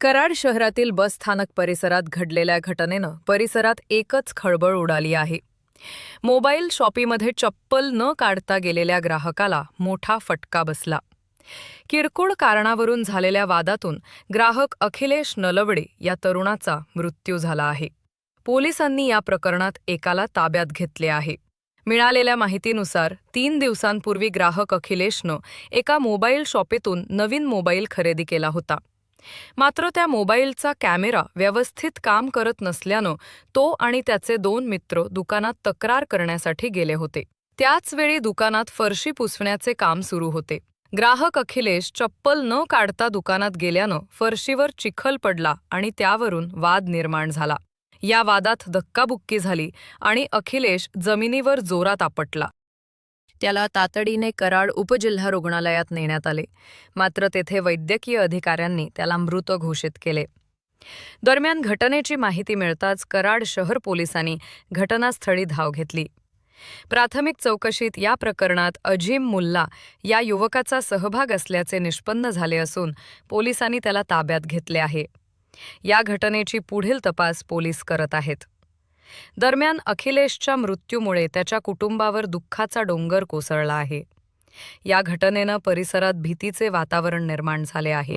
कराड शहरातील बस स्थानक परिसरात घडलेल्या घटनेनं परिसरात एकच खळबळ उडाली आहे. मोबाईल शॉपीमध्ये चप्पल न काढता गेलेल्या ग्राहकाला मोठा फटका बसला. किरकोळ कारणावरून झालेल्या वादातून ग्राहक अखिलेश नलवडे या तरुणाचा मृत्यू झाला आहे. पोलिसांनी या प्रकरणात एकाला ताब्यात घेतले आहे. मिळालेल्या माहितीनुसार तीन दिवसांपूर्वी ग्राहक अखिलेशनं एका मोबाईल शॉपेतून नवीन मोबाईल खरेदी केला होता. मात्र त्या मोबाईलचा कॅमेरा व्यवस्थित काम करत नसल्यानं तो आणि त्याचे दोन मित्र दुकानात तक्रार करण्यासाठी गेले होते. त्याच वेळी दुकानात फरशी पुसण्याचे काम सुरू होते. ग्राहक अखिलेश चप्पल न काढता दुकानात गेल्यानं फरशीवर चिखल पडला आणि त्यावरून वाद निर्माण झाला. या वादात धक्काबुक्की झाली आणि अखिलेश जमिनीवर जोरात आपटला. त्याला तातडीने कराड उपजिल्हा रुग्णालयात नेण्यात आले. मात्र तेथे वैद्यकीय अधिकाऱ्यांनी त्याला मृत घोषित केले. दरम्यान घटनेची माहिती मिळताच कराड शहर पोलिसांनी घटनास्थळी धाव घेतली. प्राथमिक चौकशीत या प्रकरणात अजीम मुल्ला या युवकाचा सहभाग असल्याचे निष्पन्न झाले असून पोलिसांनी त्याला ताब्यात घेतले आहे. या घटनेची पुढील तपास पोलीस करत आहेत. दरम्यान अखिलेशच्या मृत्यूमुळे त्याच्या कुटुंबावर दुःखाचा डोंगर कोसळला आहे. या घटनेनं परिसरात भीतीचे वातावरण निर्माण झाले आहे.